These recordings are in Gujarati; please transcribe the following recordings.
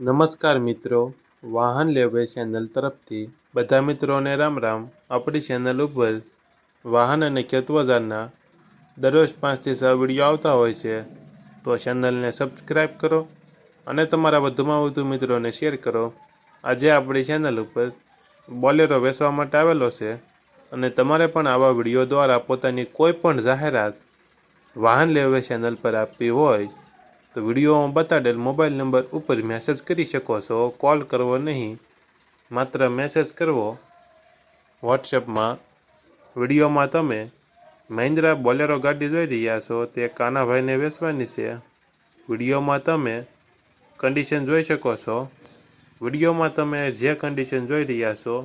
નમસ્કાર મિત્રો, વાહન લેવે ચેનલ તરફથી બધા મિત્રોને રામ રામ. આપણી ચેનલ ઉપર વાહન અને ખેતવજારના દરરોજ પાંચથી છ વીડિયો આવતા હોય છે, તો ચેનલને સબસ્ક્રાઈબ કરો અને તમારા વધુમાં વધુ મિત્રોને શેર કરો. આજે આપણી ચેનલ ઉપર બોલેરો વેચવા માટે આવેલો છે અને તમારે પણ આવા વીડિયો દ્વારા પોતાની કોઈ પણ જાહેરાત વાહન લેવે ચેનલ પર આપવી હોય તો વિડીયોમાં બતાડેલ મોબાઈલ નંબર ઉપર મેસેજ કરી શકો છો. કોલ કરવો નહીં. માત્ર મેસેજ કરવો. વોટ્સએપમાં વિડીયોમાં તમે મહિન્દ્રા બોલેરો ગાડી જોઈ રહ્યા છો. તે કાનાભાઈને વેચવાની છે. વિડીયોમાં તમે કન્ડિશન જોઈ શકો છો. વિડીયોમાં તમે જે કન્ડિશન જોઈ રહ્યા છો,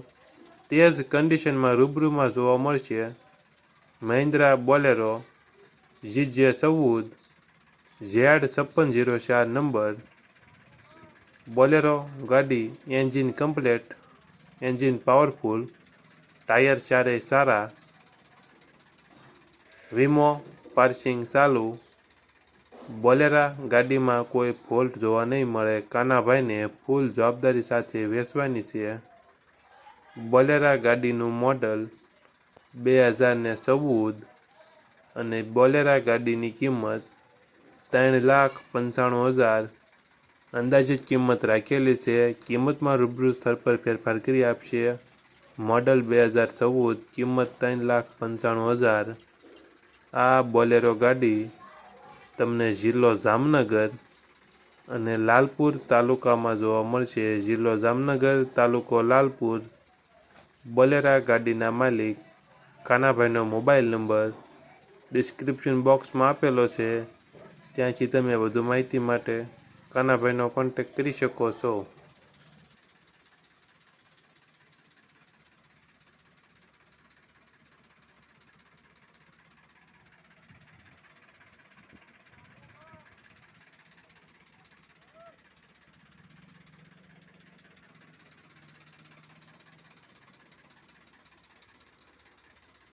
તે જ કન્ડિશનમાં રૂબરૂમાં જોવા મળશે. મહિન્દ્રા બોલેરો જીજે ચૌદ ઝેડ છપ્પન જીરો ચાર નંબર. બોલેરો ગાડી, engine complete, engine powerful, tyre ચારેય સારા, વીમો, પાર્સિંગ ચાલુ. બોલેરા ગાડીમાં કોઈ ફોલ્ટ જોવા નહીં મળે. કાનાભાઈને ફૂલ જવાબદારી સાથે વેચવાની છે. બોલેરા ગાડીનું મોડલ બે હજાર ને ચૌદ અને બોલેરા ગાડીની કિંમત ત્રણ લાખ પંચાણું હજાર. અંદાજિત કિંમત રાખેલી છે. કિંમતમાં રૂબરૂ સ્થળ પર ફેરફાર કરી આપશે. મોડલ બે હજાર ચૌદ, કિંમત ત્રણ લાખ પંચાણું હજાર. આ બોલેરો ગાડી તમને જિલ્લો જામનગર અને લાલપુર તાલુકામાં જોવા મળશે. જિલ્લો જામનગર, તાલુકો લાલપુર. બોલેરા ગાડીના માલિક કાનાભાઈનો મોબાઈલ નંબર ડિસ્ક્રિપ્શન બોક્સમાં આપેલો છે. ત્યાંથી તમે વધુ માહિતી માટે કાનાભાઈનો કોન્ટેક કરી શકો છો.